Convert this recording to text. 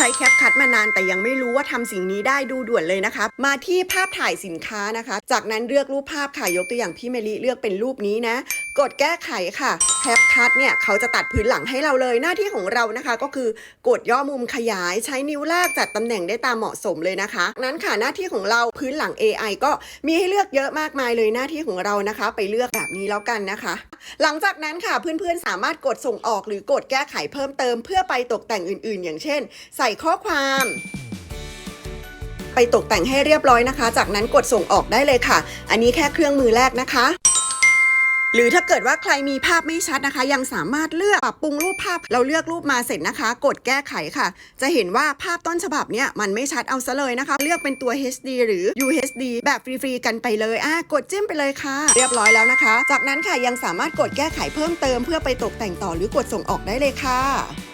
ใช้แคปคัดมานานแต่ยังไม่รู้ว่าทำสิ่งนี้ได้ดูด่วนเลยนะคะ มาที่ภาพถ่ายสินค้านะคะ จากนั้นเลือกรูปภาพค่ะยกตัวอย่างพี่เมลิเลือกเป็นรูปนี้นะ กดแก้ไขค่ะแคปคัดเนี่ยเขาจะตัดพื้นหลังให้เราเลยหน้าที่ของเรานะคะ ก็คือกดย่อมุมขยายใช้นิ้วลากจัดตำแหน่งได้ตามเหมาะสมเลยนะคะจากนั้นค่ะหน้าที่ของเราพื้นหลัง AI ก็มีให้เลือกเยอะมากมายเลยหน้าที่ของเรานะคะ ไปเลือกแบบนี้แล้วกันนะคะ หลังจากนั้นค่ะเพื่อนๆสามารถกดส่งออกหรือกดแก้ไขเพิ่มเติม เพื่อไปตกแต่งอื่น ๆ อย่างเช่น ใส่ข้อความไปตกแต่งให้เรียบร้อยนะคะ จากนั้นกดส่งออกได้เลยค่ะ อันนี้แค่เครื่องมือแรกนะคะ หรือถ้าเกิดว่าใครมีภาพไม่ชัดนะคะ ยังสามารถเลือกปรับปรุงรูปภาพ เราเลือกรูปมาเสร็จนะคะ กดแก้ไขค่ะ จะเห็นว่าภาพต้นฉบับเนี่ยมันไม่ชัดเอาซะเลยนะคะ เลือกเป็นตัว HD หรือ UHD แบบฟรีๆกันไปเลยอะกดจิ้มไปเลยค่ะ เรียบร้อยแล้วนะคะ จากนั้นค่ะยังสามารถกดแก้ไขเพิ่มเติมเพื่อไปตกแต่งต่อหรือกดส่งออกได้เลยค่ะ